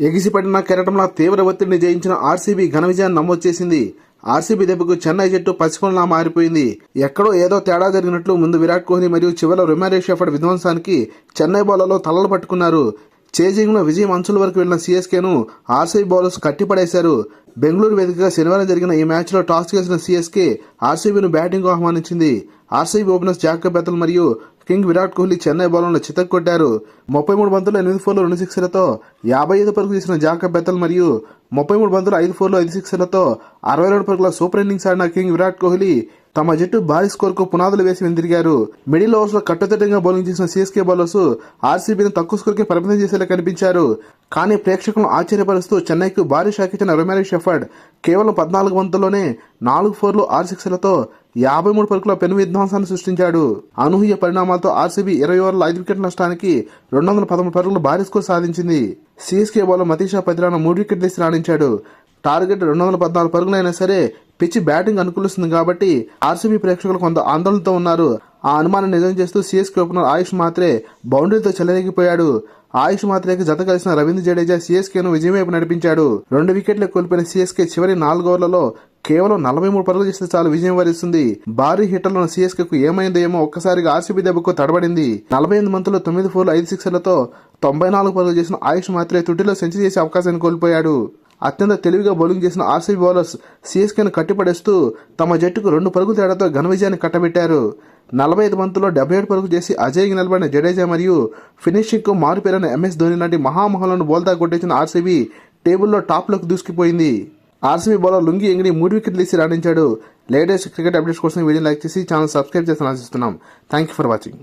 ఎగిసిపడిన కెరటంలా తీవ్ర ఒత్తిడిని జయించిన ఆర్సీబీ ఘన విజయాన్ని నమోదు చేసింది. ఆర్సీబీ దెబ్బకు చెన్నై జట్టు పసికొనలా మారిపోయింది. ఎక్కడో ఏదో తేడా జరిగినట్లు ముందు విరాట్ కోహ్లీ మరియు చివరిలో రొమారీ షెఫర్డ్ విధ్వంసానికి చెన్నై బౌలర్లు తలలు పట్టుకున్నారు. చేజింగ్లో విజయ విజయం అంచుల వరకు వెళ్ళిన సీఎస్కేను ఆర్సీబీ బౌలర్స్ కట్టిపడేశారు. బెంగళూరు వేదికగా శనివారం జరిగిన ఈ మ్యాచ్లో టాస్ చేసిన సీఎస్కే ఆర్సీబీను బ్యాటింగ్ ఆహ్వానించింది. ఆర్సీబీ ఓపెనర్స్ జాకబ్ బెతల్ మరియు కింగ్ విరాట్ కోహ్లీ చెన్నై బౌలర్లను చితక్కొట్టారు. ముప్పై మూడు బంతులు ఎనిమిది ఫోర్లు రెండు సిక్స్లతో యాభై ఐదు పరుగులు తీసిన జాకబ్ బెతల్ మరియు ముప్పై మూడు బంతులు ఐదు ఫోర్లు ఐదు సిక్స్లతో అరవై రెండు పరుగుల సూపర్ ఇన్నింగ్స్ ఆడిన కింగ్ విరాట్ కోహ్లీ తమ జట్టు భారీ స్కోర్కు పునాదులు వేసి వెందిరిగారు మిడిల్ ఓవర్స్లో కట్టుదిట్టంగా బౌలింగ్ చేసిన సీఎస్కే బౌలర్స్ ఆర్సీబీని తక్కువ స్కోర్కే పరిమితం చేసేలా కనిపించారు. కానీ ప్రేక్షకులను ఆశ్చర్యపరుస్తూ చెన్నైకు భారీ షాక్ ఇచ్చిన రొమారీ షెఫర్డ్ కేవలం పద్నాలుగు వంతుల్లోనే నాలుగు ఫోర్లు ఆరు సిక్స్లతో యాభై మూడు పరుగుల పెను విధ్వంసాన్ని సృష్టించాడు. అనూహ్య పరిణామాలతో ఆర్సీబీ ఇరవై ఓవర్ల ఐదు వికెట్ల నష్టానికి రెండు వందల పదమూడు పరుగులు భారీ స్కోర్ సాధించింది. సీఎస్కే బౌలర్ మతీషా పతిరాన మూడు వికెట్లు తీసి రాణించాడు. టార్గెట్ రెండు వందల పద్నాలుగు పరుగులైనా సరే పిచ్చి బ్యాటింగ్ అనుకూలిస్తుంది కాబట్టి ఆర్సీబీ ప్రేక్షకులు కొంత ఆందోళనతో ఉన్నారు. ఆ అనుమానం నిజం చేస్తూ సిఎస్కే ఓపెనర్ ఆయుష్ మాత్రే బౌండరీతో చెలరేగిపోయాడు. ఆయుష్ మాత్రేకి జత కలిసిన రవీంద్ర జడేజా సిఎస్కేను విజయం వైపు నడిపించాడు. రెండు వికెట్లు కోల్పోయిన సీఎస్కే చివరి నాలుగు ఓవర్లలో కేవలం నలభై మూడు పరుగులు చేస్తే చాలు విజయం వరిస్తుంది. భారీ హిట్టర్లను సీఎస్కేకు ఏమైందో ఏమో ఒక్కసారిగా ఆర్సీబీ దెబ్బకు తడబడింది. నలభై ఎనిమిది మంతులు తొమ్మిది ఫోర్లు ఐదు సిక్స్లతో తొంభై నాలుగు పరుగులు చేసిన ఆయుష్ మాత్రే తుటిలో సెంచరీ చేసే అవకాశాన్ని కోల్పోయాడు. అత్యంత తెలివిగా బౌలింగ్ చేసిన ఆర్సీబీ బౌలర్స్ సీఎస్కేను కట్టిపడేస్తూ తమ జట్టుకు రెండు పరుగుల తేడాతో ఘన విజయాన్ని కట్టబెట్టారు. నలభై ఐదు బంతుల్లో డెబ్బై ఏడు పరుగులు చేసి అజయ్కి నిలబడిన జడేజా మరియు ఫినిషింగ్కు మారుపేరైన ఎంఎస్ ధోని లాంటి మహామహలను బోల్తా కొట్టించిన ఆర్సీబీ టేబుల్లో టాప్లోకి దూసుకుపోయింది. ఆర్సీబీ బౌలర్ లుంగి ఎంగిడి మూడు వికెట్లు తీసి రాణించాడు. లేటెస్ట్ క్రికెట్ అప్డేట్స్ కోసం వీడియో లైక్ చేసి ఛానల్ సబ్స్క్రైబ్ చేసి ఆశిస్తున్నాం. Thank you for watching.